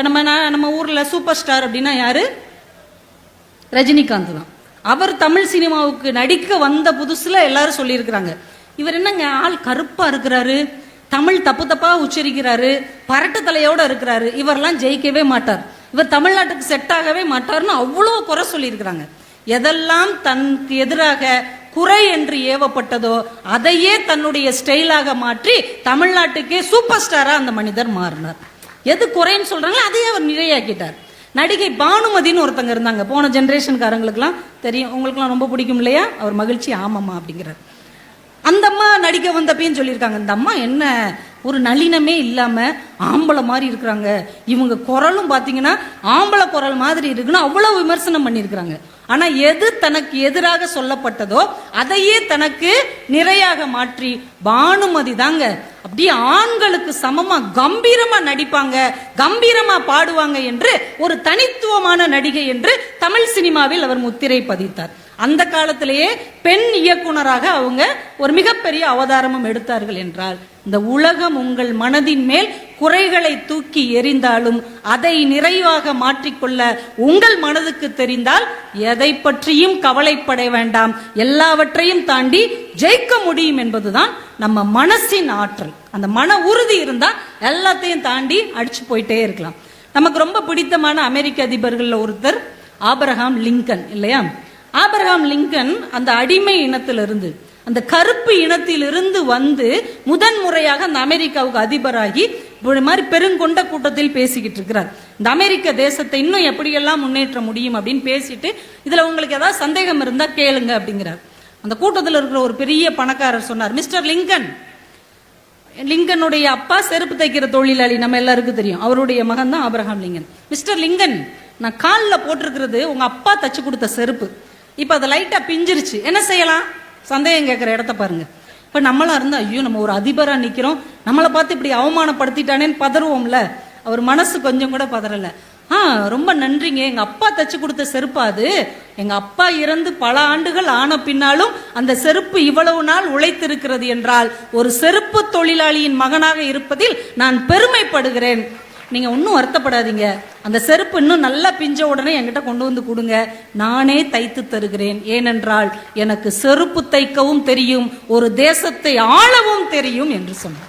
இப்போ நம்ம நான் நம்ம ஊரில் சூப்பர் ஸ்டார் அப்படின்னா யார்? ரஜினிகாந்த் தான். அவர் தமிழ் சினிமாவுக்கு நடிக்க வந்த புதுசில் எல்லாரும் சொல்லியிருக்கிறாங்க. இவர் என்னங்க ஆள் கருப்பாக இருக்கிறாரு தமிழ் தப்பு தப்பாக உச்சரிக்கிறாரு பரட்டு தலையோடு இருக்கிறாரு. இவரெல்லாம் ஜெயிக்கவே மாட்டார். இவர் தமிழ்நாட்டுக்கு செட் ஆகவே மாட்டார்னு அவ்வளோ குறை சொல்லியிருக்கிறாங்க. எதெல்லாம் தனக்கு எதிராக குறை என்று ஏவப்பட்டதோ அதையே தன்னுடைய ஸ்டைலாக மாற்றி தமிழ்நாட்டுக்கே சூப்பர் ஸ்டாராக அந்த மனிதர் மாறினார். எது குறைன்னு சொல்கிறாங்களோ அதையே அவர் நிறையாக்கிட்டார் நடிகை பானுமதின்னு ஒருத்தங்க இருந்தாங்க. போன ஜென்ரேஷன்காரங்களுக்குலாம் தெரியும். உங்களுக்குலாம் ரொம்ப பிடிக்கும் இல்லையா? அவர் மகிழ்ச்சி ஆமாம்மா அப்படிங்கிறார். அந்த அம்மா நடிக்க வந்தப்பையும் சொல்லியிருக்காங்க இந்த அம்மா என்ன ஒரு நளினமே இல்லாமல் ஆம்பளை மாதிரி இருக்கிறாங்க. இவங்க குரலும் பார்த்தீங்கன்னா ஆம்பளை குரல் மாதிரி இருக்குன்னு அவ்வளோ விமர்சனம் பண்ணியிருக்கிறாங்க. ஆனால் எது தனக்கு எதிராக சொல்லப்பட்டதோ அதையே தனக்கு நிறையாக மாற்றி பானுமதி தாங்க அப்படியே ஆண்களுக்கு சமமா கம்பீரமா நடிப்பாங்க கம்பீரமா பாடுவாங்க என்று ஒரு தனித்துவமான நடிகை என்று தமிழ் சினிமாவில் அவர் முத்திரை பதித்தார். அந்த காலத்திலேயே பெண் இயக்குனராக அவங்க ஒரு மிகப்பெரிய அவதாரமும் எடுத்தார்கள் என்றால் இந்த உலகம் உங்கள் மனதின் மேல் குறைகளை தூக்கி எறிந்தாலும் அதை நிறைவாக மாற்றிக்கொள்ள உங்கள் மனதுக்கு தெரிந்தால் எதை பற்றியும் கவலைப்பட வேண்டாம். எல்லாவற்றையும் தாண்டி ஜெயிக்க முடியும் என்பதுதான் நம்ம மனசின் ஆற்றல். அந்த மன உறுதி இருந்தால் எல்லாத்தையும் தாண்டி அடிச்சு போயிட்டே இருக்கலாம். நமக்கு ரொம்ப பிடித்தமான அமெரிக்க அதிபர்கள்ல ஒருத்தர் ஆபரகாம் லிங்கன் இல்லையா? ஆபிரகாம் லிங்கன் அந்த அடிமை இனத்திலிருந்து அந்த கருப்பு இனத்திலிருந்து வந்து முதன் முறையாக அந்த அமெரிக்காவுக்கு அதிபராகி இப்படி மாதிரி பெருங்கொண்ட கூட்டத்தில் பேசிக்கிட்டு இருக்கிறார். இந்த அமெரிக்க தேசத்தை இன்னும் எப்படியெல்லாம் முன்னேற்ற முடியும் அப்படின்னு பேசிட்டு இதில் உங்களுக்கு ஏதாவது சந்தேகம் இருந்தால் கேளுங்க அப்படிங்கிறார். அந்த கூட்டத்தில் இருக்கிற ஒரு பெரிய பணக்காரர் சொன்னார் மிஸ்டர் லிங்கன் லிங்கனுடைய அப்பா செருப்பு தைக்கிற தொழிலாளி நம்ம எல்லாருக்கும் தெரியும். அவருடைய மகன் தான் ஆபிரகாம் லிங்கன். மிஸ்டர் லிங்கன் நான் காலில் போட்டிருக்கிறது உங்கள் அப்பா தச்சு கொடுத்த செருப்பு. இப்போ அது லைட்டாக பிஞ்சிருச்சு. என்ன செய்யலாம்? சந்தேகம் கேட்குற இடத்த பாருங்க. இப்போ நம்மளா இருந்தால் ஐயோ நம்ம ஒரு அதிபராக நிற்கிறோம் நம்மளை பார்த்து இப்படி அவமானப்படுத்திட்டானேன்னு பதறுவோம்ல. அவர் மனசு கொஞ்சம் கூட பதறலை. ஆ ரொம்ப நன்றிங்க. எங்கள் அப்பா தச்சு கொடுத்த செருப்பா அது? எங்கள் அப்பா இறந்து பல ஆண்டுகள் ஆன பின்னாலும் அந்த செருப்பு இவ்வளவு நாள் உழைத்திருக்கிறது என்றால் ஒரு செருப்பு தொழிலாளியின் மகனாக இருப்பதில் நான் பெருமைப்படுகிறேன். நீங்கள் ஒன்றும் வருத்தப்படாதீங்க. அந்த செருப்பு இன்னும் நல்லா பிஞ்ச உடனே என்கிட்ட கொண்டு வந்து கொடுங்க. நானே தைத்து தருகிறேன். ஏனென்றால் எனக்கு செருப்பு தைக்கவும் தெரியும் ஒரு தேசத்தை ஆளவும் தெரியும் என்று சொன்னார்.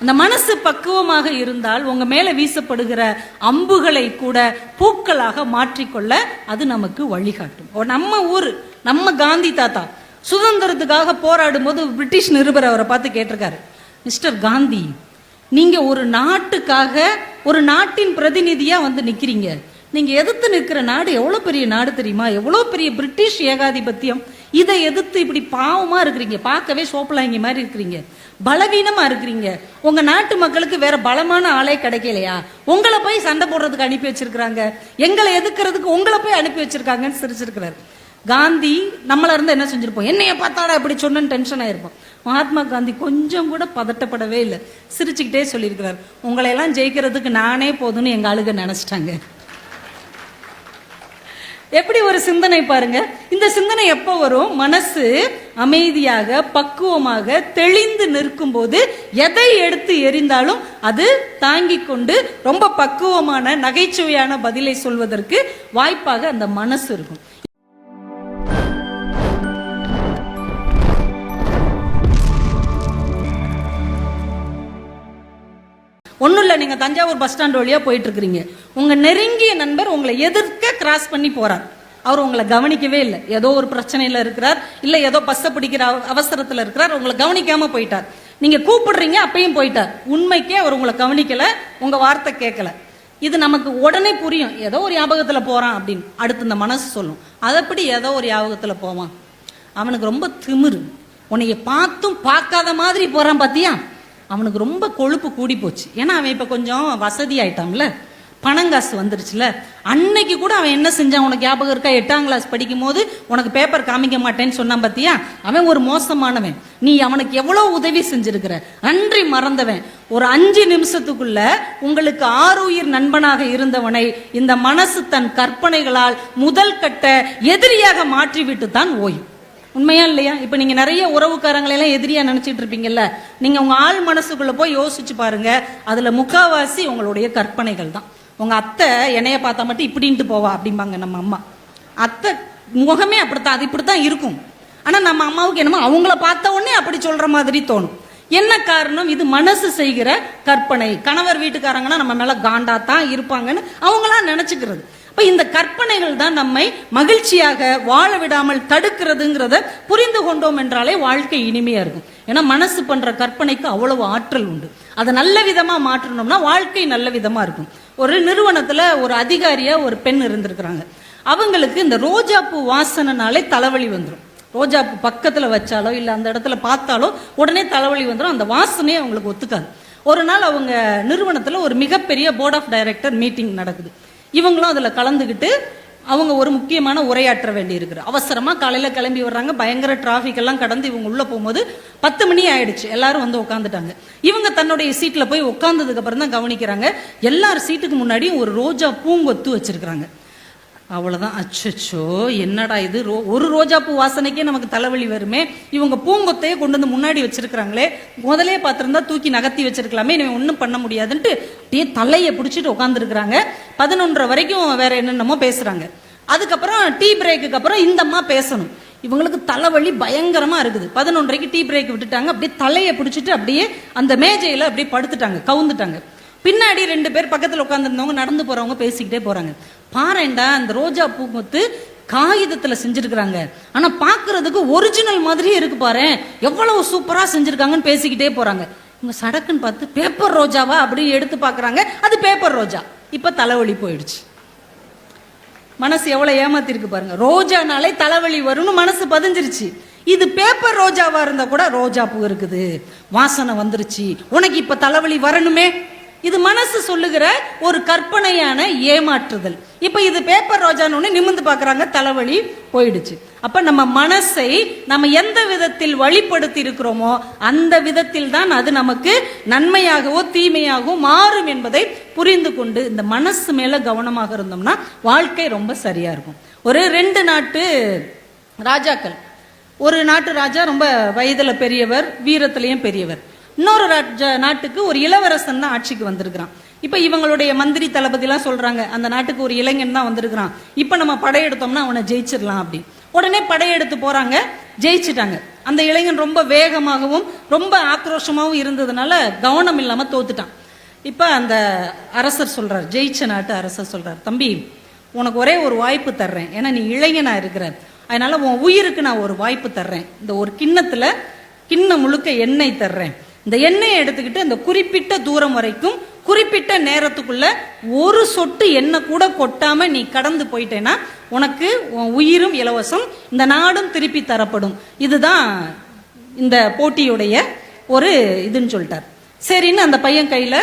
அந்த மனசு பக்குவமாக இருந்தால் உங்க மேல வீசப்படுகிற அம்புகளை கூட பூக்களாக மாற்றிக்கொள்ள அது நமக்கு வழிகாட்டும். ஓ, நம்ம ஊர் நம்ம காந்தி தாத்தா சுதந்திரத்துக்காக போராடும் போது பிரிட்டிஷ் நிருபர் அவரை பார்த்து கேட்டிருக்காரு. மிஸ்டர் காந்தி நீங்க ஒரு நாட்டுக்காக ஒரு நாட்டின் பிரதிநிதியா வந்து நிக்கிறீங்க. நீங்க எதிர்த்து நிற்கிற நாடு எவ்வளவு பெரிய நாடு தெரியுமா? எவ்வளவு பெரிய பிரிட்டிஷ் ஏகாதிபத்தியம்? இதை எதிர்த்து இப்படி பாவமா இருக்கிறீங்க. பார்க்கவே சோப்பலாங்கி மாதிரி இருக்கிறீங்க. பலவீனமா இருக்கிறீங்க. உங்க நாட்டு மக்களுக்கு வேற பலமான ஆளே கிடைக்கலையா? உங்களை போய் சண்டை போடுறதுக்கு அனுப்பி வச்சிருக்கிறாங்க. எங்களை எதுக்குறதுக்கு உங்களை போய் அனுப்பி வச்சிருக்காங்கன்னு சிரிச்சிருக்கிறார். காந்தி நம்மள இருந்து என்ன செஞ்சிருப்போம்? என்னைய பார்த்தாடா இப்படி சொன்னு டென்ஷன் ஆயிருப்போம். மகாத்மா காந்தி கொஞ்சம் கூட பதட்டப்படவே இல்லை. சிரிச்சுக்கிட்டே சொல்லியிருக்கிறார். உங்களை எல்லாம் ஜெயிக்கிறதுக்கு நானே போதும்னு எங்க ஆளுக நினைச்சிட்டாங்க. எப்படி ஒரு சிந்தனை பாருங்க. இந்த சிந்தனை எப்போ வரும்? மனசு அமைதியாக பக்குவமாக தெளிந்து நிற்கும் போது எதை எடுத்து எரிந்தாலும் அது தாங்கிக் கொண்டு ரொம்ப பக்குவமான நகைச்சுவையான பதிலை சொல்வதற்கு வாய்ப்பாக அந்த மனசு இருக்கும். ஒன்றும் இல்லை நீங்கள் தஞ்சாவூர் பஸ் ஸ்டாண்ட் வழியாக போயிட்டுருக்கிறீங்க. உங்கள் நெருங்கிய நண்பர் உங்களை எதிர்க்க கிராஸ் பண்ணி போகிறார் அவர் உங்களை கவனிக்கவே இல்லை. ஏதோ ஒரு பிரச்சனையில் இருக்கிறார் இல்லை ஏதோ பஸ்ஸை பிடிக்கிற அவ- அவசரத்தில் இருக்கிறார் உங்களை கவனிக்காமல் போயிட்டார். நீங்கள் கூப்பிடுறீங்க அப்பையும் போயிட்டார். உண்மைக்கே அவர் உங்களை கவனிக்கலை உங்கள் வார்த்தை கேட்கல இது நமக்கு உடனே புரியும். ஏதோ ஒரு ஞாபகத்தில் போகிறான் அப்படின்னு. அடுத்து இந்த மனசு சொல்லும். அதப்படி ஏதோ ஒரு ஞாபகத்தில் போவான்? அவனுக்கு ரொம்ப திமிரு. உன்னைய பார்த்தும் பார்க்காத மாதிரி போகிறான் பார்த்தியா அவனுக்கு ரொம்ப கொழுப்பு கூடி போச்சு. ஏன்னா அவன் இப்போ கொஞ்சம் வசதி ஆயிட்டான்ல. பணங்காசு வந்துருச்சுல. அன்னைக்கு கூட அவன் என்ன செஞ்சான்? உனக்கு ஞாபகம் இருக்கா? எட்டாம் கிளாஸ் படிக்கும் போது உனக்கு பேப்பர் காமிக்க மாட்டேன்னு சொன்னான் பார்த்தியா அவன் ஒரு மோசமானவன். நீ அவனுக்கு எவ்வளோ உதவி செஞ்சிருக்கிற? நன்றி மறந்தவன். ஒரு அஞ்சு நிமிஷத்துக்குள்ள உங்களுக்கு ஆறுயிர் நண்பனாக இருந்தவனை இந்த மனசு தன் கற்பனைகளால் முதல் கட்ட எதிரியாக மாற்றிவிட்டு தான் ஓயும். உண்மையா இல்லையா? இப்ப நீங்க நிறைய உறவுக்காரங்களை எல்லாம் எதிரியா நினைச்சிட்டு இருப்பீங்கல்ல. நீங்க உங்க ஆள் மனசுக்குள்ள போய் யோசிச்சு பாருங்க. அதுல முக்காவாசி உங்களுடைய கற்பனைகள் தான். உங்க அத்தை என்னைய பார்த்தா மட்டும் இப்படின்ட்டு போவா அப்படிம்பாங்க நம்ம அம்மா. அத்தை முகமே அப்படித்தான் அது இப்படித்தான் இருக்கும். ஆனா நம்ம அம்மாவுக்கு என்னமோ அவங்கள பார்த்த உடனே அப்படி சொல்ற மாதிரி தோணும். என்ன காரணம்? இது மனசு செய்கிற கற்பனை. கணவர் வீட்டுக்காரங்கன்னா நம்ம மேல காண்டா தான் இருப்பாங்கன்னு அவங்களா நினைச்சுக்கிறது. இப்போ இந்த கற்பனைகள் தான் நம்மை மகிழ்ச்சியாக வாழ விடாமல் தடுக்கிறதுங்கிறத புரிந்து கொண்டோம் என்றாலே வாழ்க்கை இனிமையா இருக்கும். ஏன்னா மனசு பண்ற கற்பனைக்கு அவ்வளவு ஆற்றல் உண்டு. அதை நல்ல விதமா மாற்றணும்னா வாழ்க்கை நல்ல விதமா இருக்கும். ஒரு நிறுவனத்துல ஒரு அதிகாரியா ஒரு பெண் இருந்திருக்கிறாங்க. அவங்களுக்கு இந்த ரோஜா பூ வாசனைனாலே தலைவலி வந்துடும் ரோஜா பூ வச்சாலோ இல்லை அந்த இடத்துல பார்த்தாலோ உடனே தலைவலி வந்துடும் அந்த வாசனையே அவங்களுக்கு ஒத்துக்காது. ஒரு நாள் அவங்க நிறுவனத்தில் ஒரு மிகப்பெரிய போர்ட் ஆஃப் டைரக்டர் மீட்டிங் நடக்குது. இவங்களும் அதில் கலந்துக்கிட்டு அவங்க ஒரு முக்கியமான உரையாற்ற வேண்டி அவசரமாக காலையில் கிளம்பி வர்றாங்க. பயங்கர டிராஃபிக் எல்லாம் கடந்து இவங்க உள்ளே போகும்போது பத்து மணி ஆயிடுச்சு. எல்லாரும் வந்து உட்காந்துட்டாங்க இவங்க தன்னுடைய சீட்டில் போய் உட்காந்ததுக்கு அப்புறம் தான் கவனிக்கிறாங்க. எல்லார் சீட்டுக்கு முன்னாடியும் ஒரு ரோஜா பூங்கொத்து வச்சிருக்கிறாங்க. அவ்வளோதான் அச்சச்சோ என்னடா இது? ரோ ஒரு ரோஜாப்பூ வாசனைக்கே நமக்கு தலைவலி வருமே. இவங்க பூங்கொத்தையே கொண்டு வந்து முன்னாடி வச்சிருக்கிறாங்களே. முதலே பார்த்துருந்தா தூக்கி நகர்த்தி வச்சிருக்கலாமே. இவன் ஒன்றும் பண்ண முடியாதுன்ட்டு அப்படியே தலையை பிடிச்சிட்டு உட்காந்துருக்குறாங்க பதினொன்றரை வரைக்கும் வேற என்னென்னமோ பேசுகிறாங்க அதுக்கப்புறம் டீ பிரேக்குக்கு அப்புறம் இந்த அம்மா பேசணும். இவங்களுக்கு தலைவலி பயங்கரமாக இருக்குது. பதினொன்றரைக்கு டீ பிரேக் விட்டுட்டாங்க. அப்படியே தலையை பிடிச்சிட்டு அப்படியே அந்த மேஜையில் அப்படியே படுத்துட்டாங்க. கவுந்துட்டாங்க. பின்னாடி ரெண்டு பேர் பக்கத்தில் உட்காந்துருந்தவங்க நடந்து போகிறவங்க பேசிக்கிட்டே போகிறாங்க பாருண்டா அந்த ரோஜா பூ முத்து காகிதத்துல செஞ்சிருக்கிறாங்க. ஆனா பாக்குறதுக்கு ஒரிஜினல் மாதிரியே இருக்கு பாரு எவ்வளவு சூப்பரா செஞ்சிருக்காங்கன்னு பேசிக்கிட்டே போறாங்க. இவங்க சடக்குன்னு பார்த்து பேப்பர் ரோஜாவா அப்படின்னு எடுத்து பாக்குறாங்க. அது பேப்பர் ரோஜா. இப்ப தலைவலி போயிடுச்சு. மனசு எவ்வளவு ஏமாத்திருக்கு பாருங்க. ரோஜானாலே தலைவலி வரும்னு மனசு பதிஞ்சிருச்சு. இது பேப்பர் ரோஜாவா இருந்தா கூட ரோஜா பூ இருக்குது. வாசனை வந்துருச்சு. உனக்கு இப்ப தலைவலி வரணுமே. இது மனசு சொல்லுகிற ஒரு கற்பனையான ஏமாற்றுதல். இப்போ இது பேப்பர் ரோஜான்னு நிமிந்து பார்க்குறாங்க தலைவலி போயிடுச்சு. அப்போ நம்ம மனசை நம்ம எந்த விதத்தில் வழிப்படுத்தி இருக்கிறோமோ அந்த விதத்தில் தான் அது நமக்கு நன்மையாகவோ தீமையாகவோ மாறும் என்பதை புரிந்து கொண்டு இந்த மனசு மேலே கவனமாக இருந்தோம்னா வாழ்க்கை ரொம்ப சரியாக இருக்கும். ஒரு ரெண்டு நாட்டு ராஜாக்கள். ஒரு நாட்டு ராஜா ரொம்ப வயதில் பெரியவர் வீரத்திலையும் பெரியவர். இன்னொரு ராஜா நாட்டுக்கு ஒரு இளவரசன் தான் ஆட்சிக்கு வந்திருக்கிறான். இப்போ இவங்களுடைய மந்திரி தளபதிலாம் சொல்கிறாங்க சொல்றாங்க அந்த நாட்டுக்கு ஒரு இளைஞன் தான் வந்திருக்கிறான். இப்போ நம்ம படையெடுத்தோம்னா அவனை ஜெயிச்சிடலாம் அப்படி. உடனே படையெடுத்து போறாங்க ஜெயிச்சிட்டாங்க. அந்த இளைஞன் ரொம்ப வேகமாகவும் ரொம்ப ஆக்ரோஷமாகவும் இருந்ததுனால கவனம் இல்லாமல் தோத்துட்டான். இப்போ அந்த அரசர் சொல்றார் ஜெயிச்ச நாட்டு அரசர் சொல்றார் தம்பி உனக்கு ஒரே ஒரு வாய்ப்பு தர்றேன். ஏன்னா நீ இளைஞனா இருக்கிற. அதனால உன் உயிருக்கு நான் ஒரு வாய்ப்பு தர்றேன். இந்த ஒரு கிண்ணத்துல கிண்ணம் முழுக்க எண்ணெய் தர்றேன். இந்த எண்ணெயை எடுத்துக்கிட்டு அந்த குறிப்பிட்ட தூரம் வரைக்கும் குறிப்பிட்ட நேரத்துக்குள்ள ஒரு சொட்டு எண்ணெய் கூட கொட்டாம நீ கடந்து போயிட்டேன்னா உனக்கு உயிரும் இலவசம் இந்த நாடும் திருப்பி தரப்படும். இதுதான் இந்த போட்டியுடைய ஒரு இதுன்னு சொல்லிட்டார். சரின்னு அந்த பையன் கையில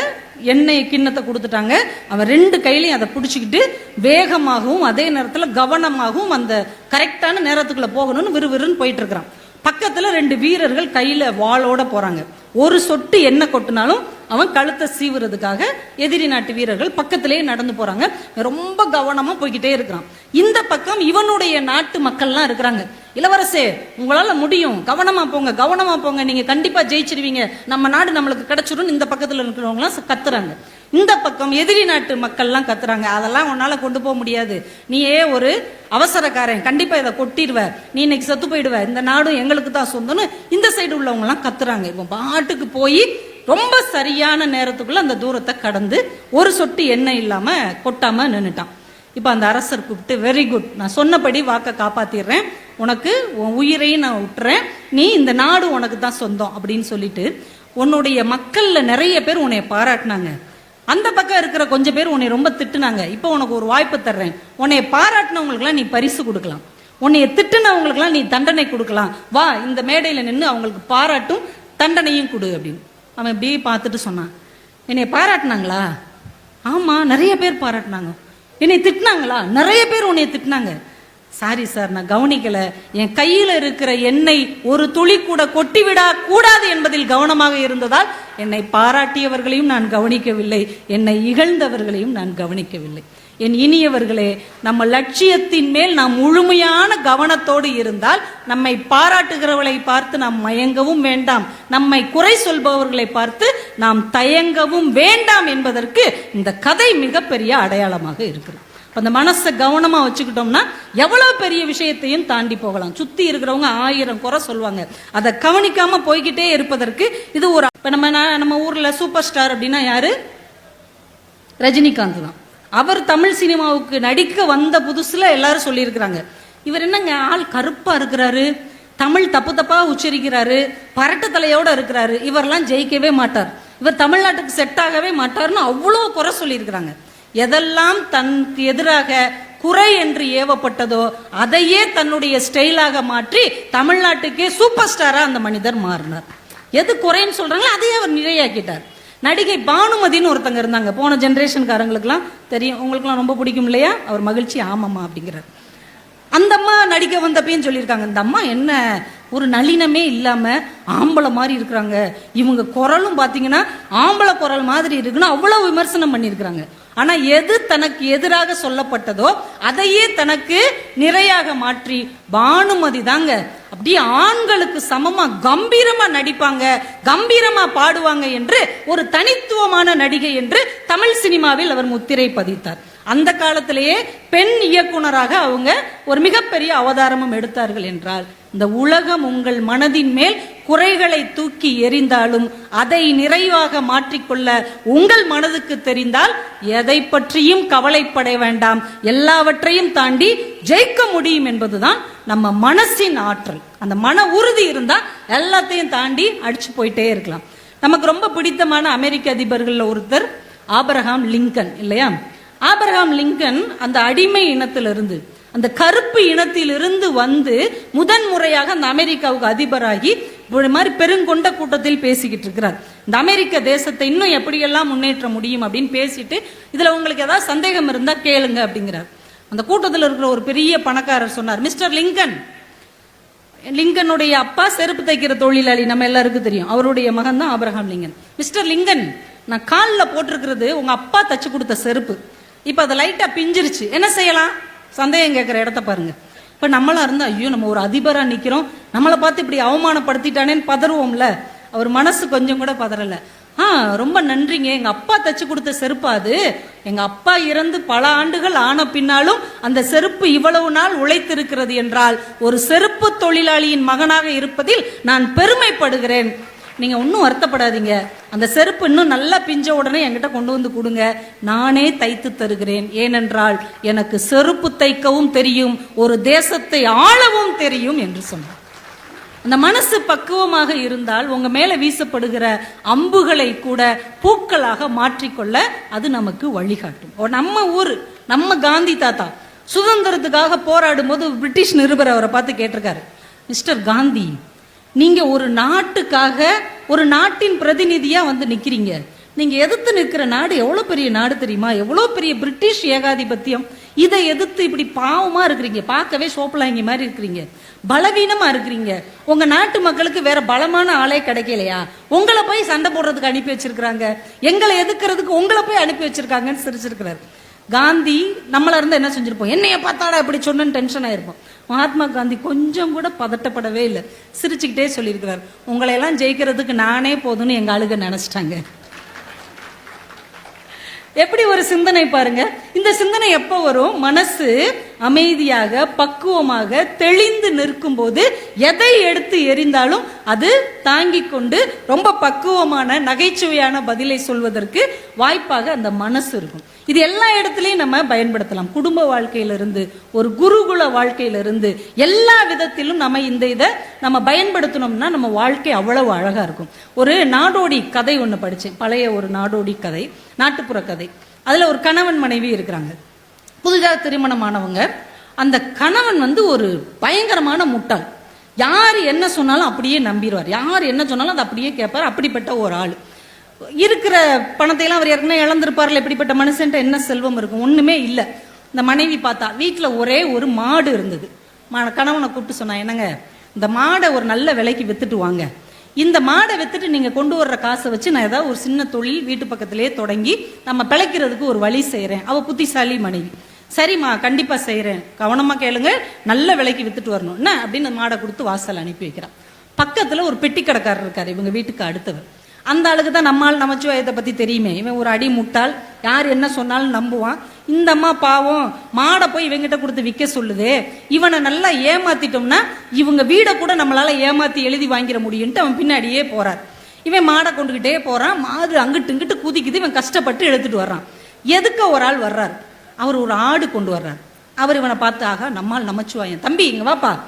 எண்ணெய் கிண்ணத்தை கொடுத்துட்டாங்க. அவன் ரெண்டு கையிலையும் அதை பிடிச்சிக்கிட்டு வேகமாகவும் அதே நேரத்தில் கவனமாகவும் அந்த கரெக்டான நேரத்துக்குள்ள போகணும்னு விறுவிறுன்னு போயிட்டு இருக்கிறான். பக்கத்தில் ரெண்டு வீரர்கள் கையில் வாளோட போகிறாங்க ஒரு சொட்டு எண்ணெய் கொட்டினாலும் அவன் கழுத்தை சீவுறதுக்காக எதிரி நாட்டு வீரர்கள் பக்கத்திலேயே நடந்து போறாங்க. ரொம்ப கவனமா போய்கிட்டே இருக்கிறான். இந்த பக்கம் இவனுடைய நாட்டு மக்கள்லாம் இருக்கிறாங்க. இளவரசே உங்களால முடியும். கவனமா போங்க கவனமா போங்க. நீங்க கண்டிப்பா ஜெயிச்சிருவீங்க. நம்ம நாடு நம்மளுக்கு கிடைச்சிரும் இந்த பக்கத்துல இருக்கிறவங்க எல்லாம் கத்துறாங்க. இந்த பக்கம் எதிரி நாட்டு மக்கள்லாம் கத்துறாங்க. அதெல்லாம் உன்னால கொண்டு போக முடியாது. நீயே ஒரு அவசரக்காரன். கண்டிப்பா இதை கொட்டிடுவ. நீ இன்னைக்கு செத்து போயிடுவ. இந்த நாடும் எங்களுக்கு தான் சொந்தம்னு இந்த சைடு உள்ளவங்க எல்லாம் கத்துறாங்க. இவன் பாட்டுக்கு போய் ரொம்ப சரியான நேரத்துக்குள்ள அந்த தூரத்தை கடந்து ஒரு சொட்டு எண்ணெய் இல்லாம கொட்டாம நின்னுட்டான். இப்ப அந்த அரசர் கூப்பிட்டு வெரி குட் நான் சொன்னபடி வாக்கை காப்பாத்திடுறேன். உனக்கு உன் உயிரையும் நான் விட்டுறேன். நீ இந்த நாடு உனக்கு தான் சொந்தம். அப்படின்னு சொல்லிட்டு உன்னுடைய மக்கள்ல நிறைய பேர் உன்னை பாராட்டினாங்க. அந்த பக்கம் இருக்கிற கொஞ்சம் பேர் உன்னை ரொம்ப திட்டுனாங்க. இப்போ உனக்கு ஒரு வாய்ப்பு தர்றேன். உன்னை பாராட்டினவங்களுக்குலாம் நீ பரிசு கொடுக்கலாம். உன்னைய திட்டுனவங்களுக்குலாம் நீ தண்டனை கொடுக்கலாம். வா இந்த மேடையில் நின்று அவங்களுக்கு பாராட்டும் தண்டனையும் கொடு அப்படின்னு. அவன் இப்படியே பார்த்துட்டு சொன்னான். என்னை பாராட்டினாங்களா? ஆமாம் நிறைய பேர் பாராட்டினாங்க. என்னை திட்டினாங்களா? நிறைய பேர் உன்னை திட்டினாங்க. சாரி சார் நான் கவனிக்கல. என் கையில் இருக்கிற எண்ணெய் ஒரு துளி கூட கொட்டிவிடா கூடாது என்பதில் கவனமாக இருந்ததால் என்னை பாராட்டியவர்களையும் நான் கவனிக்கவில்லை. என்னை இகழ்ந்தவர்களையும் நான் கவனிக்கவில்லை. என் இனியவர்களே நம்ம லட்சியத்தின் மேல் நாம் முழுமையான கவனத்தோடு இருந்தால் நம்மை பாராட்டுகிறவர்களை பார்த்து நாம் மயங்கவும் வேண்டாம். நம்மை குறை சொல்பவர்களை பார்த்து நாம் தயங்கவும் வேண்டாம் என்பதற்கு இந்த கதை மிகப்பெரிய அடையாளமாக இருக்கிறது. இப்போ அந்த மனசை கவனமா வச்சுக்கிட்டோம்னா எவ்வளோ பெரிய விஷயத்தையும் தாண்டி போகலாம். சுற்றி இருக்கிறவங்க ஆயிரம் குறை சொல்லுவாங்க. அதை கவனிக்காம போய்கிட்டே இருப்பதற்கு இது ஒரு இப்போ நம்ம நம்ம ஊர்ல சூப்பர் ஸ்டார் அப்படின்னா யாரு? ரஜினிகாந்த் தான். அவர் தமிழ் சினிமாவுக்கு நடிக்க வந்த புதுசுல எல்லாரும் சொல்லியிருக்கிறாங்க. இவர் என்னங்க ஆள் கருப்பா இருக்கிறாரு தமிழ் தப்பு தப்பாக உச்சரிக்கிறாரு பரட்டு தலையோட இருக்கிறாரு. இவரெல்லாம் ஜெயிக்கவே மாட்டார். இவர் தமிழ்நாட்டுக்கு செட் ஆகவே மாட்டார்னு அவ்வளோ குறை சொல்லியிருக்கிறாங்க. எதெல்லாம் தனக்கு எதிராக குறை என்று ஏவப்பட்டதோ அதையே தன்னுடைய ஸ்டைலாக மாற்றி தமிழ்நாட்டுக்கே சூப்பர் ஸ்டாராக அந்த மனிதர் மாறினார். எது குறைன்னு சொல்கிறாங்களோ அதையே அவர் நிறையாக்கிட்டார் நடிகை பானுமதின்னு ஒருத்தங்க இருந்தாங்க. போன ஜென்ரேஷன்காரங்களுக்குலாம் தெரியும். உங்களுக்குலாம் ரொம்ப பிடிக்கும் இல்லையா? அவர் மகிழ்ச்சி ஆமாம்மா அப்படிங்கிறார். அந்த அம்மா நடிக்க வந்தப்பையும் சொல்லியிருக்காங்க இந்த அம்மா என்ன ஒரு நளினமே இல்லாமல் ஆம்பளை மாதிரி இருக்கிறாங்க. இவங்க குரலும் பார்த்தீங்கன்னா ஆம்பளை குரல் மாதிரி இருக்குன்னு அவ்வளோ விமர்சனம் பண்ணியிருக்கிறாங்க. ஆனா எது தனக்கு எதிராக சொல்லப்பட்டதோ அதையே தனக்கு நிறையாக மாற்றி பானுமதி தாங்க அப்படியே ஆண்களுக்கு சமமா கம்பீரமா நடிப்பாங்க கம்பீரமா பாடுவாங்க என்று ஒரு தனித்துவமான நடிகை என்று தமிழ் சினிமாவில் அவர் முத்திரை பதித்தார். அந்த காலத்திலேயே பெண் இயக்குனராக அவங்க ஒரு மிகப்பெரிய அவதாரமும் எடுத்தார்கள் என்றால் இந்த உலகம் உங்கள் மனதின் மேல் குறைகளை தூக்கி எறிந்தாலும் அதை நிறைவாக மாற்றிக்கொள்ள உங்கள் மனதுக்கு தெரிந்தால் எதை பற்றியும் கவலைப்பட வேண்டாம். எல்லாவற்றையும் தாண்டி ஜெயிக்க முடியும் என்பதுதான் நம்ம மனசின் ஆற்றல். அந்த மன உறுதி இருந்தால் எல்லாத்தையும் தாண்டி அடிச்சு போயிட்டே இருக்கலாம். நமக்கு ரொம்ப பிடித்தமான அமெரிக்க அதிபர்கள்ல ஒருத்தர் ஆபரகாம் லிங்கன் இல்லையா? ஆபிரகாம் லிங்கன் அந்த அடிமை இனத்திலிருந்து அந்த கருப்பு இனத்திலிருந்து வந்து முதன் முறையாக அந்த அமெரிக்காவுக்கு அதிபராகி ஒரு மாதிரி பெருங்கொண்ட கூட்டத்தில் பேசிக்கிட்டு இருக்கிறார். இந்த அமெரிக்க தேசத்தை இன்னும் எப்படியெல்லாம் முன்னேற்ற முடியும் அப்படின்னு பேசிட்டு இதுல உங்களுக்கு ஏதாவது சந்தேகம் இருந்தா கேளுங்க அப்படிங்கிறார். அந்த கூட்டத்தில் இருக்கிற ஒரு பெரிய பணக்காரர் சொன்னார் மிஸ்டர் லிங்கன் லிங்கனுடைய அப்பா செருப்பு தைக்கிற தொழிலாளி நம்ம எல்லாருக்கும் தெரியும். அவருடைய மகன் தான் ஆபிரகாம் லிங்கன். மிஸ்டர் லிங்கன் நான் காலில் போட்டிருக்கிறது உங்க அப்பா தச்சு கொடுத்த செருப்பு. இப்போ அது லைட்டாக பிஞ்சிருச்சு. என்ன செய்யலாம்? சந்தேகம் கேட்குற இடத்த பாருங்க. இப்போ நம்மளாக இருந்தா ஐயோ நம்ம ஒரு அதிபராக நிற்கிறோம் நம்மளை பார்த்து இப்படி அவமானப்படுத்திட்டானேன்னு பதறுவோம்ல. அவர் மனசு கொஞ்சம் கூட பதறலை. ஆ ரொம்ப நன்றிங்க. எங்க அப்பா தச்சு கொடுத்த செருப்பா அது. எங்க அப்பா இறந்து பல ஆண்டுகள் ஆன பின்னாலும் அந்த செருப்பு இவ்வளவு நாள் உழைத்திருக்கிறது என்றால் ஒரு செருப்பு தொழிலாளியின் மகனாக இருப்பதில் நான் பெருமைப்படுகிறேன். நீங்கள் ஒன்றும் வருத்தப்படாதீங்க. அந்த செருப்பு இன்னும் நல்லா பிஞ்ச உடனே என்கிட்ட கொண்டு வந்து கொடுங்க. நானே தைத்து தருகிறேன். ஏனென்றால் எனக்கு செருப்பு தைக்கவும் தெரியும் ஒரு தேசத்தை ஆளவும் தெரியும் என்று சொன்னார். அந்த மனசு பக்குவமாக இருந்தால் உங்க மேல வீசப்படுகிற அம்புகளை கூட பூக்களாக மாற்றிக்கொள்ள அது நமக்கு வழிகாட்டும். நம்ம ஊர் நம்ம காந்தி தாத்தா சுதந்திரத்துக்காக போராடும் போது பிரிட்டிஷ் நிருபர் அவரை பார்த்து கேட்டிருக்காரு. மிஸ்டர் காந்தி நீங்க ஒரு நாட்டுக்காக ஒரு நாட்டின் பிரதிநிதியா வந்து நிக்கிறீங்க. நீங்க எதிர்த்து நிற்கிற நாடு எவ்வளவு பெரிய நாடு தெரியுமா? எவ்வளவு பெரிய பிரிட்டிஷ் ஏகாதிபத்தியம்? இதை எதிர்த்து இப்படி பாவமா இருக்கிறீங்க. பார்க்கவே சோப்பலாங்கி மாதிரி இருக்கிறீங்க. பலவீனமா இருக்கிறீங்க. உங்க நாட்டு மக்களுக்கு வேற பலமான ஆளே கிடைக்கலையா? உங்களை போய் சண்டை போடுறதுக்கு அனுப்பி வச்சிருக்கிறாங்க. எங்களை எதுக்குறதுக்கு உங்களை போய் அனுப்பி வச்சிருக்காங்கன்னு சிரிச்சிருக்கிறார். காந்தி நம்மள இருந்து என்ன செஞ்சிருப்போம்? என்னைய பார்த்தாடா இப்படி சொன்னேன்னு டென்ஷன் ஆயிருப்போம். மகாத்மா காந்தி கொஞ்சம் கூட பதட்டப்படவே இல்லை. சிரிச்சுக்கிட்டே சொல்லியிருக்கிறார். உங்களை எல்லாம் ஜெயிக்கிறதுக்கு நானே போதும்னு எங்க ஆளுக நினைச்சிட்டாங்க. எப்படி ஒரு சிந்தனை பாருங்க. இந்த சிந்தனை எப்போ வரும்? மனசு அமைதியாக பக்குவமாக தெளிந்து நிற்கும் போது எதை எடுத்து எறிந்தாலும் அது தாங்கி கொண்டு ரொம்ப பக்குவமான நகைச்சுவையான பதிலை சொல்வதற்கு வாய்ப்பாக அந்த மனசு இருக்கும். இது எல்லா இடத்துலையும் நம்ம பயன்படுத்தலாம். குடும்ப வாழ்க்கையிலிருந்து ஒரு குருகுல வாழ்க்கையிலிருந்து எல்லா விதத்திலும் நம்ம இந்த இதை நம்ம பயன்படுத்தணும்னா நம்ம வாழ்க்கை அவ்வளவு அழகாக இருக்கும். ஒரு நாடோடி கதை ஒன்று படித்தேன் பழைய ஒரு நாடோடி கதை நாட்டுப்புற கதை. அதில் ஒரு கணவன் மனைவி இருக்கிறாங்க. புதிதாக திருமணமானவங்க. அந்த கணவன் வந்து ஒரு பயங்கரமான முட்டாள். யார் என்ன சொன்னாலும் அப்படியே நம்பிடுவார். யார் என்ன சொன்னாலும் அதை அப்படியே கேட்பார். அப்படிப்பட்ட ஒரு ஆள். இருக்கிற பணத்தையெல்லாம் அவர் ஏற்கனவே இழந்திருப்பார்ல இப்படிப்பட்ட மனுஷன்ட்ட என்ன செல்வம் இருக்கும்? ஒண்ணுமே இல்லை. இந்த மனைவி பார்த்தா வீட்டில் ஒரே ஒரு மாடு இருந்தது. மா- கணவனை கூப்பிட்டு சொன்னா என்னங்க இந்த மாடை ஒரு நல்ல விலைக்கு வித்துட்டு வாங்க. இந்த மாடை வித்துட்டு நீங்க கொண்டு வர்ற காசை வச்சு நான் ஏதாவது ஒரு சின்ன தொழில் வீட்டு பக்கத்திலேயே தொடங்கி நம்ம பிழைக்கிறதுக்கு ஒரு வழி செய்கிறேன் அவ புத்திசாலி மனைவி. சரிம்மா கண்டிப்பா செய்கிறேன் கவனமா கேளுங்க. நல்ல விலைக்கு வித்துட்டு வரணும். என்ன? அப்படின்னு மாடை கொடுத்து வாசல் அனுப்பி வைக்கிறான் பக்கத்துல ஒரு பெட்டி கடைக்காரர் இருக்காரு இவங்க வீட்டுக்கு அடுத்தவர். அந்த ஆளுக்கு தான் நம்மால் நமச்சிவாயத்தை பற்றி தெரியுமே. இவன் ஒரு அடி முட்டாள். யார் என்ன சொன்னாலும் நம்புவான். இந்த அம்மா பாவம். மாடை போய் இவங்கிட்ட கொடுத்து விற்க சொல்லுது. இவனை நல்லா ஏமாத்திட்டோம்னா இவங்க வீடை கூட நம்மளால ஏமாத்தி எழுதி வாங்கிட முடியும்ட்டு அவன் பின்னாடியே போறார். இவன் மாடை கொண்டுகிட்டே போறான். மாடு அங்கிட்டு இங்கிட்டு குதிக்குது. இவன் கஷ்டப்பட்டு எடுத்துட்டு வர்றான். எதுக்க ஒரு ஆள் வர்றார். அவர் ஒரு ஆடு கொண்டு வர்றார். அவர் இவனை பார்த்து ஆகா நம்மால் நமச்சிவாயன் தம்பி இங்க வாப்பா.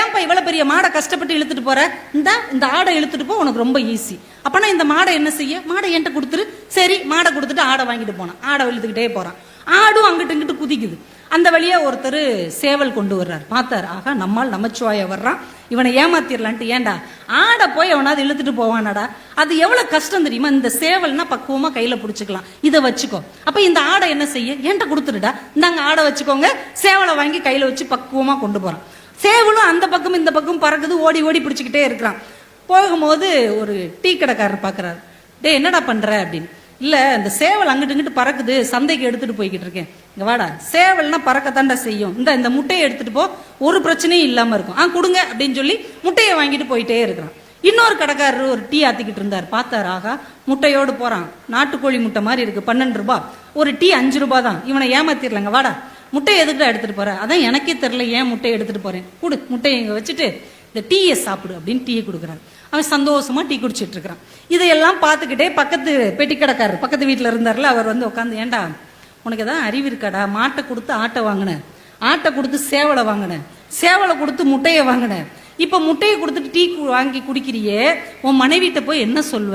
ஏன்பா இவ்வளோ பெரிய மாடை கஷ்டப்பட்டு இழுத்துட்டு போற? இந்த இந்த ஆடை இழுத்துட்டு போ உனக்கு ரொம்ப ஈஸி அப்பனா இந்த மாடை என்ன செய்ய? மாடை என்கிட்ட கொடுத்துரு. சரி மாடை கொடுத்துட்டு ஆடை வாங்கிட்டு போனான். ஆடை இழுத்துக்கிட்டே போறான். ஆடும் அங்கிட்டு இங்கிட்டு குதிக்குது. அந்த வழியா ஒருத்தர் சேவல் கொண்டு வர்றார். பார்த்தார். ஆகா நம்மால் நமச்சுவாய வர்றான். இவனை ஏமாத்திரலான்ட்டு. ஏன்டா ஆடை போய் அவனாவது இழுத்துட்டு போவானடா? அது எவ்வளவு கஷ்டம் தெரியுமா? இந்த சேவல்னா பக்குவமா கையில புடிச்சுக்கலாம். இதை வச்சுக்கோ. அப்ப இந்த ஆடை என்ன செய்ய? ஏன்ட்ட கொடுத்துருடா. இந்தாங்க ஆடை வச்சுக்கோங்க. சேவலை வாங்கி கையில வச்சு பக்குவமா கொண்டு போறான். சேவலும் அந்த பக்கம் இந்த பக்கம் பறக்குது ஓடி ஓடி பிடிச்சிக்கிட்டே இருக்கிறான். போகும்போது ஒரு டீ கடைக்காரர் பார்க்கறாரு. டேய் என்னடா பண்ணுற அப்படின்னு. இல்லை அந்த சேவல் அங்கிட்டு இங்கிட்டு பறக்குது சந்தைக்கு எடுத்துகிட்டு போய்கிட்டு இருக்கேன். இங்கே வாடா சேவல்னா பறக்கத்தாண்டா செய்யும். இந்த இந்த முட்டையை எடுத்துகிட்டு போ ஒரு பிரச்சனையும் இல்லாமல் இருக்கும். ஆ கொடுங்க அப்படின்னு சொல்லி முட்டையை வாங்கிட்டு போயிட்டே இருக்கிறான். இன்னொரு கடைக்காரர் ஒரு டீ ஆற்றிக்கிட்டு இருந்தார். பார்த்தார் ஆகா முட்டையோடு போகிறான் நாட்டுக்கோழி முட்டை மாதிரி இருக்குது பன்னெண்டு ரூபா. ஒரு டீ அஞ்சு ரூபா தான். இவனை ஏமாத்திடலங்க வாடா. முட்டை எதுக்குடா எடுத்துகிட்டு போகிற அதான் எனக்கே தெரில ஏன் முட்டையை எடுத்துகிட்டு போகிறேன் கொடு முட்டையை இங்கே வச்சுட்டு இந்த டீயை சாப்பிடு அப்படின்னு டீயை கொடுக்குறாரு. அவன் சந்தோஷமாக டீ குடிச்சிட்டு இருக்கிறான். இதையெல்லாம் பார்த்துக்கிட்டே பக்கத்து பெட்டி கடைக்காரர் பக்கத்து வீட்டில் இருந்தார்ல அவர் வந்து உட்காந்து ஏன்டா உனக்கு எதாவது அறிவு இருக்காடா? மாட்டை கொடுத்து ஆட்டை வாங்கினேன் ஆட்டை கொடுத்து சேவலை வாங்கினேன் சேவலை கொடுத்து முட்டையை வாங்கினேன் இப்போ முட்டையை கொடுத்துட்டு டீ கு- வாங்கி குடிக்கிறியே உன் மனைவிட்ட போய் என்ன சொல்வ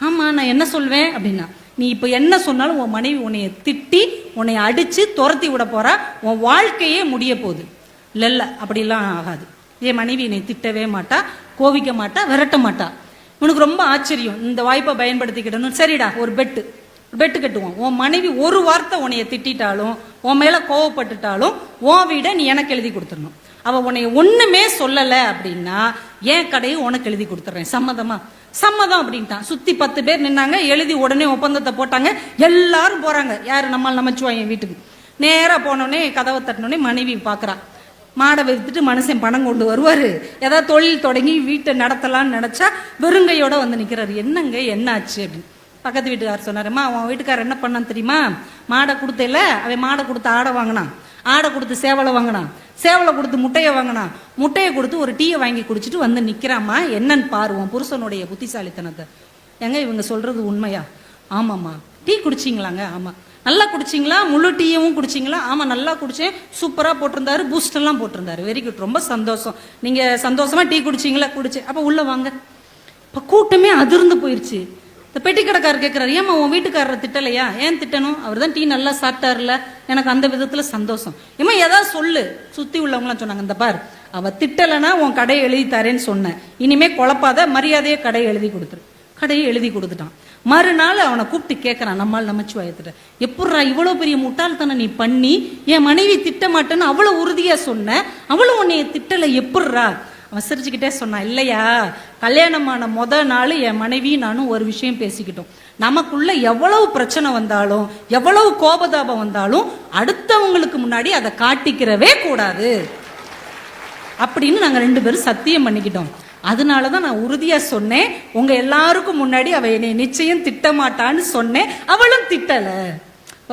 ஆமா நான் என்ன சொல்வேன்? அப்படின்னா நீ இப்போ என்ன சொன்னாலும் உன் மனைவி உன்னைய திட்டி உன்னை அடித்து துரத்தி விட போறா. உன் வாழ்க்கையே முடிய போகுது. இல்ல அப்படிலாம் ஆகாது. என் மனைவி என்னை திட்டவே மாட்டா கோவிக்க மாட்டா விரட்ட மாட்டா. உனக்கு ரொம்ப ஆச்சரியம். இந்த வாய்ப்பை பயன்படுத்திக்கிடணும் சரிடா ஒரு பெட்டு. பெட்டு கட்டுவோம். உன் மனைவி ஒரு வார்த்தை உன்னைய திட்டிட்டாலும் உன் மேல கோவப்பட்டுட்டாலும் உன் வீடை நீ எனக்கு எழுதி கொடுத்துடணும். அவ உன்னைய ஒண்ணுமே சொல்லலை அப்படின்னா என் கடையை உனக்கு எழுதி கொடுத்துட்றேன். சம்மதமா? சம்மதம் அப்படின்ட்டான். சுத்தி பத்து பேர் நின்னாங்க. எழுதி உடனே ஒப்பந்தத்தை போட்டாங்க. எல்லாரும் போறாங்க. யாரு? நம்மால் நமச்சுவாங்க வீட்டுக்கு. நேராக போனோடனே கதவை தட்டினோடனே மனைவி பார்க்குறா மாடை வித்துட்டு மனுஷன் பணம் கொண்டு வருவாரு. ஏதாவது தொழில் தொடங்கி வீட்டை நடத்தலாம்னு நினச்சா வெறுங்கையோட வந்து நிக்கிறாரு. என்னங்க என்னாச்சு அப்படின்னு. பக்கத்து வீட்டுக்காரர் சொன்னாருமா அவன் வீட்டுக்காரர் என்ன பண்ணான் தெரியுமா? மாடை கொடுத்தேல அவன் மாடை கொடுத்து ஆடை வாங்கினான். ஆடை கொடுத்து சேவலை வாங்கினான். சேவலை கொடுத்து முட்டையை வாங்கினான் முட்டையை கொடுத்து ஒரு டீயை வாங்கி குடிச்சிட்டு வந்து நிற்கிறாமா என்னன்னு பாருவோம் புருஷனுடைய புத்திசாலித்தனத்தை. ஏங்க இவங்க சொல்றது உண்மையா? ஆமாம்மா. டீ குடிச்சிங்களாங்க? ஆமாம் நல்லா குடிச்சிங்களா? முழு டீயும் குடிச்சிங்களா? ஆமாம் நல்லா குடிச்சேன். சூப்பராக போட்டிருந்தாரு. பூஸ்டெல்லாம் போட்டிருந்தாரு. வெரி குட் ரொம்ப சந்தோஷம். நீங்கள் சந்தோஷமாக டீ குடிச்சிங்களா? குடிச்சேன் அப்போ உள்ளே வாங்க. இப்போ கூட்டமே அதிர்ந்து போயிடுச்சு இந்த பெட்டி கடைக்காரர் கேட்கிறாரு ஏமா உன் வீட்டுக்காரரை திட்டலையா? ஏன் திட்டணும்? அவர் தான் டீ நல்லா சாப்பிட்டாருல. எனக்கு அந்த விதத்தில் சந்தோஷம். ஏமா ஏதாவது சொல்லு. சுற்றி உள்ளவங்களாம் சொன்னாங்க இந்த பார் அவள் திட்டலைன்னா உன் கடையை எழுதி தரேன்னு சொன்னேன். இனிமே குழப்பாத மரியாதையை கடையை எழுதி கொடுத்துரு. கடையை எழுதி கொடுத்துட்டான். மறுநாள் அவனை கூப்பிட்டு கேட்கறான் நம்மால் நமச்சிவாயத்திட்ட. எப்பட்றா இவ்வளோ பெரிய முட்டாள்தனை நீ பண்ணி என் மனைவி திட்ட மாட்டேன்னு அவ்வளோ உறுதியாக சொன்ன? அவ்வளோ உன்னைய திட்டலை எப்பட்றா? அவன் சிரிச்சுக்கிட்டே சொன்னான் இல்லையா கல்யாணமான முத நாள் என் மனைவி நானும் ஒரு விஷயம் பேசிக்கிட்டோம். நமக்குள்ள எவ்வளவு பிரச்சனை வந்தாலும் எவ்வளவு கோபதாபம் வந்தாலும் அடுத்தவங்களுக்கு முன்னாடி அதை காட்டிக்கிறவே கூடாது. அப்படின்னு நாங்கள் ரெண்டு பேரும் சத்தியம் பண்ணிக்கிட்டோம். அதனால தான் நான் உறுதியாக சொன்னேன் உங்கள் எல்லாருக்கும் முன்னாடி அவள் என்னை நிச்சயம் திட்டமாட்டான்னு சொன்னேன் அவளும் திட்டலை.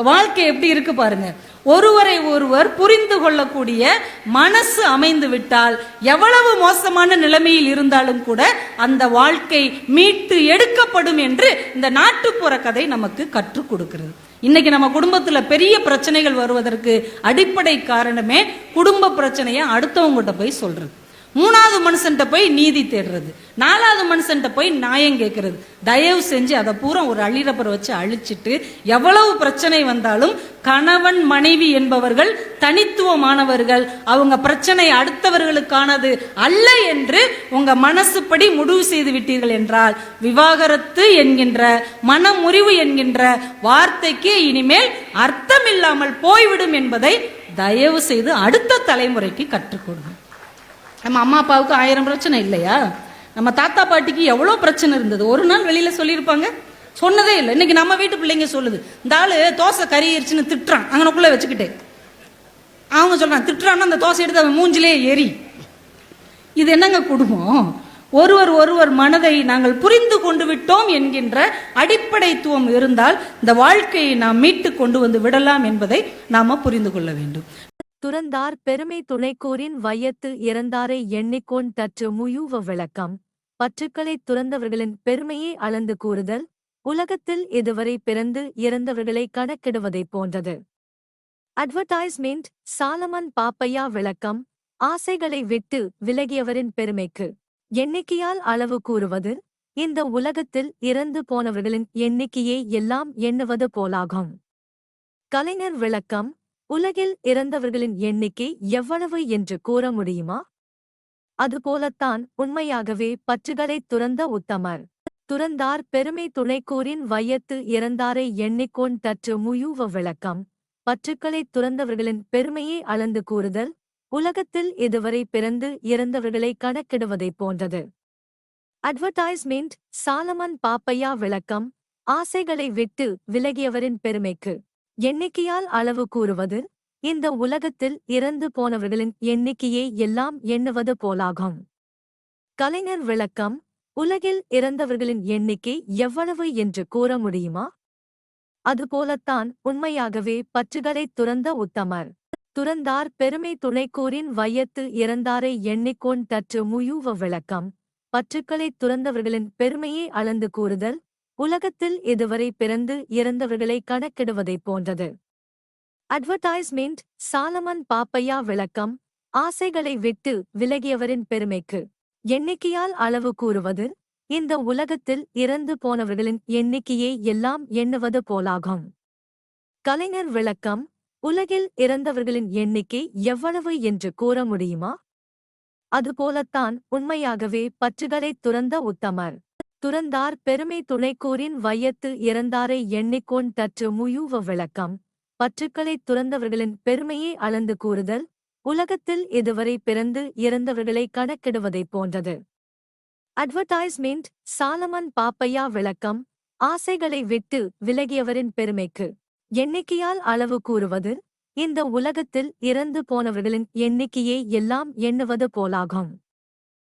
வாழ்க்கை எப்படி இருக்கு பாருங்க. ஒருவரை ஒருவர் புரிந்து கொள்ளக்கூடிய மனசு அமைந்து விட்டால் எவ்வளவு மோசமான நிலைமையில் இருந்தாலும் கூட அந்த வாழ்க்கை மீட்டு எடுக்கப்படும் என்று இந்த நாட்டுப்புற கதை நமக்கு கற்றுக் கொடுக்கிறது. இன்னைக்கு நம்ம குடும்பத்துல பெரிய பிரச்சனைகள் வருவதற்கு அடிப்படை காரணமே குடும்ப பிரச்சனையை அடுத்தவங்ககிட்ட போய் சொல்றது. மூணாவது மனுஷன்ட்ட போய் நீதி தேடுறது. நாலாவது மனுஷன்ட்ட போய் நியாயம் கேட்கறது. தயவு செஞ்சு அதை பூரா ஒரு அழிரப்பரை வச்சு அழிச்சிட்டு எவ்வளவு பிரச்சனை வந்தாலும் கணவன் மனைவி என்பவர்கள் தனித்துவமானவர்கள் அவங்க பிரச்சனை அடுத்தவர்களுக்கானது அல்ல என்று உங்க மனசுப்படி முடிவு செய்து விட்டீர்கள் என்றால் விவாகரத்து என்கின்ற மனமுறிவு என்கின்ற வார்த்தைக்கு இனிமேல் அர்த்தம் இல்லாமல் போய்விடும் என்பதை தயவு செய்து அடுத்த தலைமுறைக்கு கற்றுக்கொடுங்க நம்ம அம்மா அப்பாவுக்கு ஆயிரம் பிரச்சனை இல்லையா? நம்ம தாத்தா பாட்டிக்கு எவ்வளோ பிரச்சனை இருந்தது? ஒரு நாள் வெளியில சொல்லியிருப்பாங்க. சொன்னதே இல்லை. இன்னைக்கு நம்ம வீட்டு பிள்ளைங்க சொல்லுது. இந்த ஆள் தோசை கறியிருச்சுன்னு திட்டுறான். அங்கனக்குள்ளே வச்சுக்கிட்டேன். அவங்க சொல்கிறான் திட்டுறான்னா அந்த தோசை எடுத்து அவன் மூஞ்சிலே ஏறி. இது என்னங்க குடும்பம்? ஒருவர் ஒருவர் மனதை நாங்கள் புரிந்து கொண்டு விட்டோம் என்கின்ற அடிப்படைத்துவம் இருந்தால் இந்த வாழ்க்கையை நாம் மீட்டு கொண்டு வந்து விடலாம் என்பதை நாம புரிந்து கொள்ள வேண்டும். துறந்தார் பெருமை துணைக்கூறின் வையத்து இறந்தாரை எண்ணிக்கோன் தற்று முயூவ விளக்கம். பற்றுக்களைத் துறந்தவர்களின் பெருமையை அளந்து கூறுதல் உலகத்தில் இதுவரை பிறந்து இறந்தவர்களை கணக்கிடுவதைப் போன்றது. அட்வர்டைஸ்மெண்ட் சாலமன் பாப்பையா விளக்கம் ஆசைகளை விட்டு விலகியவரின் பெருமைக்கு. எண்ணிக்கையால் அளவு கூறுவது இந்த உலகத்தில் இறந்து போனவர்களின் எண்ணிக்கையை எல்லாம் எண்ணுவது போலாகும். கலைஞர் விளக்கம் உலகில் இறந்தவர்களின் எண்ணிக்கை எவ்வளவு என்று கூற முடியுமா? அதுபோலத்தான் உண்மையாகவே பற்றுகளைத் துறந்த உத்தமர். துறந்தார் பெருமை துணைக்கூறின் வையத்து இறந்தாரை எண்ணிக்கோன் தற்று முயூவ விளக்கம். பற்றுக்களைத் துறந்தவர்களின் பெருமையை அளந்து கூறுதல் உலகத்தில் இதுவரை பிறந்து இறந்தவர்களை கணக்கிடுவதைப் போன்றது. அட்வர்டைஸ்மெண்ட் சாலமன் பாப்பையா விளக்கம் ஆசைகளை விட்டு விலகியவரின் பெருமைக்கு. எண்ணிக்கையால் அளவு கூறுவது இந்த உலகத்தில் இறந்து போனவர்களின் எண்ணிக்கையை எல்லாம் எண்ணுவது போலாகும். கலைஞர் விளக்கம் உலகில் இறந்தவர்களின் எண்ணிக்கை எவ்வளவு என்று கூற முடியுமா? அதுபோலத்தான் உண்மையாகவே பற்றுகளைத் துறந்த உத்தமர். துறந்தார் பெருமை துணைக்கூறின் வையத்து இறந்தாரை எண்ணிக்கோன் தற்று முயூவ விளக்கம் பற்றுக்களைத் துறந்தவர்களின் பெருமையை அளந்து கூறுதல் உலகத்தில் இதுவரை பிறந்து இறந்தவர்களை கணக்கிடுவதைப் போன்றது. அட்வர்டைஸ்மெண்ட் சாலமன் பாப்பையா விளக்கம் ஆசைகளை விட்டு விலகியவரின் பெருமைக்கு. எண்ணிக்கையால் அளவு கூறுவது இந்த உலகத்தில் இறந்து போனவர்களின் எண்ணிக்கையை எல்லாம் எண்ணுவது போலாகும். கலைஞர் விளக்கம் உலகில் இறந்தவர்களின் எண்ணிக்கை எவ்வளவு என்று கூற முடியுமா? அதுபோலத்தான் உண்மையாகவே பற்றுகளைத் துறந்த உத்தமர். துறந்தார் பெருமை துணைக்கூறின் வையத்து இறந்தாரை எண்ணிக்கோன் தற்று முயூவ விளக்கம். பற்றுக்களைத் துறந்தவர்களின் பெருமையை அளந்து கூறுதல். உலகத்தில் இதுவரை பிறந்து இறந்தவர்களை கணக்கிடுவதைப் போன்றது. அட்வர்டைஸ்மெண்ட் சாலமன் பாப்பையா விளக்கம். ஆசைகளை விட்டு விலகியவரின் பெருமைக்கு. எண்ணிக்கையால் அளவு கூறுவது. இந்த உலகத்தில் இறந்து போனவர்களின் எண்ணிக்கையை எல்லாம் எண்ணுவது போலாகும்.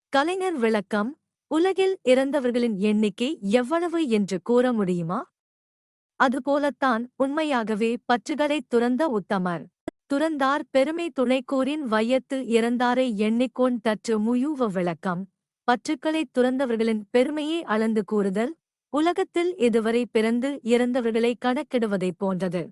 கலைஞர் விளக்கம். உலகில் இறந்தவர்களின் எண்ணிக்கை எவ்வளவு என்று கூற முடியுமா? அதுபோலத்தான் உண்மையாகவே பற்றுகளைத் துறந்த உத்தமர். துறந்தார் பெருமை துணைக்கூறின் வையத்து இறந்தாரை எண்ணிக்கோன் தற்று முயூவ விளக்கம். பற்றுக்களைத் துறந்தவர்களின் பெருமையை அளந்து கூறுதல் உலகத்தில் இதுவரை பிறந்து இறந்தவர்களை கணக்கிடுவதைப் போன்றது.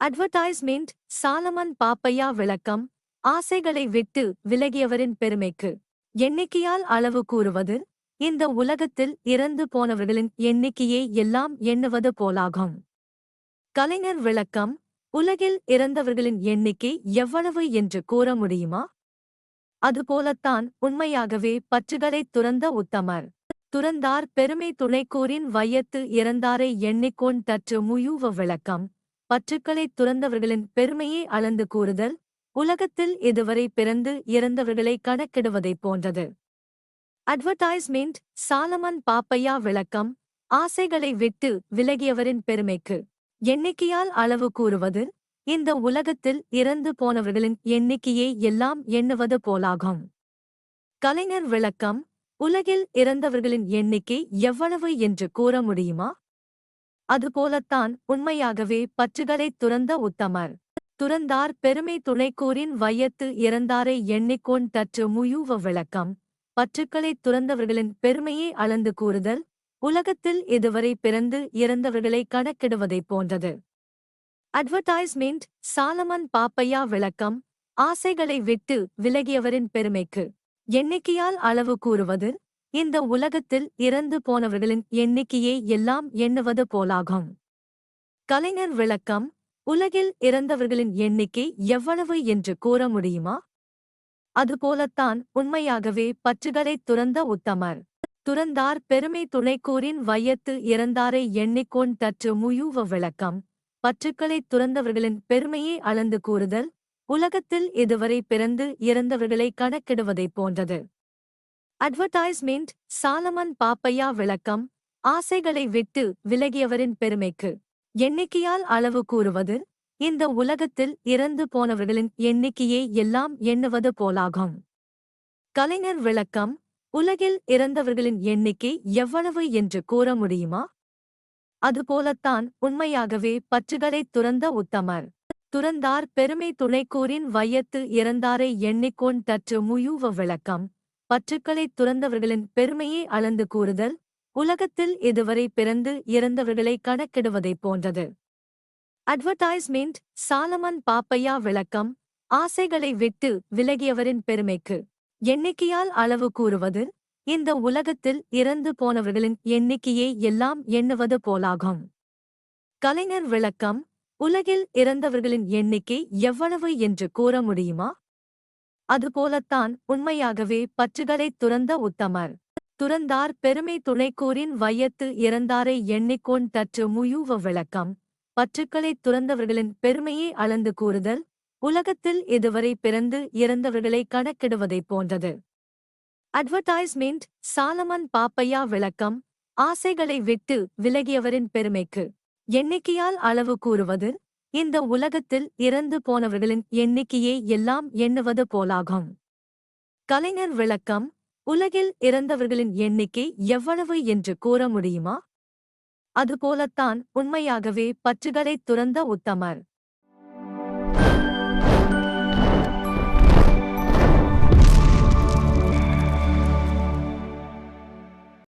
அட்வர்டைஸ்மெண்ட் சாலமன் பாப்பையா விளக்கம் ஆசைகளை விட்டு விலகியவரின் பெருமைக்கு. எண்ணிக்கையால் அளவு கூறுவது இந்த உலகத்தில் இறந்து போனவர்களின் எண்ணிக்கையை எல்லாம் எண்ணுவது போலாகும். கலைஞர் விளக்கம் உலகில் இறந்தவர்களின் எண்ணிக்கை எவ்வளவு என்று கூற முடியுமா? அதுபோலத்தான் உண்மையாகவே பற்றுகளைத் துறந்த உத்தமர். துறந்தார் பெருமை துணைக்கூறின் வையத்து இறந்தாரை எண்ணிக்கோன் தற்று முயூவ விளக்கம் பற்றுக்களைத் துறந்தவர்களின் பெருமையை அளந்து கூறுதல் உலகத்தில் இதுவரை பிறந்து இறந்தவர்களை கணக்கிடுவதைப் போன்றது. அட்வர்டைஸ்மெண்ட் சாலமன் பாப்பையா விளக்கம் ஆசைகளை விட்டு விலகியவரின் பெருமைக்கு. எண்ணிக்கையால் அளவு கூறுவது இந்த உலகத்தில் இறந்து போனவர்களின் எண்ணிக்கையை எல்லாம் எண்ணுவது போலாகும். கலைஞர் விளக்கம் உலகில் இறந்தவர்களின் எண்ணிக்கை எவ்வளவு என்று கூற முடியுமா? அதுபோலத்தான் உண்மையாகவே பற்றுகளைத் துறந்த உத்தமர். துறந்தார் பெருமை துணைக்கூறின் வையத்து இறந்தாரை எண்ணிக்கோன் தற்று முயூவ விளக்கம். பற்றுக்களைத் துறந்தவர்களின் பெருமையை அளந்து கூறுதல். உலகத்தில் இதுவரை பிறந்து இறந்தவர்களை கணக்கிடுவதைப் போன்றது. அட்வர்டைஸ்மெண்ட் சாலமன் பாப்பையா விளக்கம். ஆசைகளை விட்டு விலகியவரின் பெருமைக்கு. எண்ணிக்கையால் அளவு கூறுவது. இந்த உலகத்தில் இறந்து போனவர்களின் எண்ணிக்கையை எல்லாம் எண்ணுவது போலாகும். கலைஞர் விளக்கம். உலகில் இறந்தவர்களின் எண்ணிக்கை எவ்வளவு என்று கூற முடியுமா? அதுபோலத்தான் உண்மையாகவே பற்றுகளைத் துறந்த உத்தமர். துறந்தார் பெருமை துணைக்கூறின் வையத்து இறந்தாரை எண்ணிக்கோன் தற்று முயூவ விளக்கம். பற்றுக்களைத் துறந்தவர்களின் பெருமையை அளந்து கூறுதல் உலகத்தில் இதுவரை பிறந்து இறந்தவர்களை கணக்கிடுவதைப் போன்றது. அட்வர்டைஸ்மெண்ட் சாலமன் பாப்பையா விளக்கம் ஆசைகளை விட்டு விலகியவரின் பெருமைக்கு. எண்ணிக்கையால் அளவு கூறுவது இந்த உலகத்தில் இறந்து போனவர்களின் எண்ணிக்கையை எல்லாம் எண்ணுவது போலாகும். கலைஞர் விளக்கம் உலகில் இறந்தவர்களின் எண்ணிக்கை எவ்வளவு என்று கூற முடியுமா? அதுபோலத்தான் உண்மையாகவே பற்றுகளைத் துறந்த உத்தமர். துறந்தார் பெருமை துணைக்கூறின் வையத்து இறந்தாரை எண்ணிக்கோன் தற்று முயூவ விளக்கம் பற்றுக்களைத் துறந்தவர்களின் பெருமையை அளந்து கூறுதல் உலகத்தில் இதுவரை பிறந்து இறந்தவர்களை கணக்கிடுவதைப் போன்றது. அட்வர்டைஸ்மெண்ட் சாலமன் பாப்பையா விளக்கம் ஆசைகளை விட்டு விலகியவரின் பெருமைக்கு. எண்ணிக்கையால் அளவு கூறுவது இந்த உலகத்தில் இறந்து போனவர்களின் எண்ணிக்கையை எல்லாம் எண்ணுவது போலாகும். கலைஞர் விளக்கம் உலகில் இறந்தவர்களின் எண்ணிக்கை எவ்வளவு என்று கூற முடியுமா? அதுபோலத்தான் உண்மையாகவே பற்றுகளைத் துறந்த உத்தமர். துறந்தார் பெருமை துணைக்கூறின் வையத்து இறந்தாரை எண்ணிக்கோன் தற்று முயூவ விளக்கம். பற்றுக்களைத் துறந்தவர்களின் பெருமையை அளந்து கூறுதல். உலகத்தில் இதுவரை பிறந்து இறந்தவர்களை கணக்கிடுவதைப் போன்றது. அட்வர்டைஸ்மெண்ட் சாலமன் பாப்பையா விளக்கம். ஆசைகளை விட்டு விலகியவரின் பெருமைக்கு. எண்ணிக்கையால் அளவு கூறுவது. இந்த உலகத்தில் இறந்து போனவர்களின் எண்ணிக்கையை எல்லாம் எண்ணுவது போலாகும். கலைஞர் விளக்கம். உலகில் இறந்தவர்களின் எண்ணிக்கை எவ்வளவு என்று கூற முடியுமா? அதுபோலத்தான் உண்மையாகவே பற்றுகளைத் துறந்த உத்தமர்.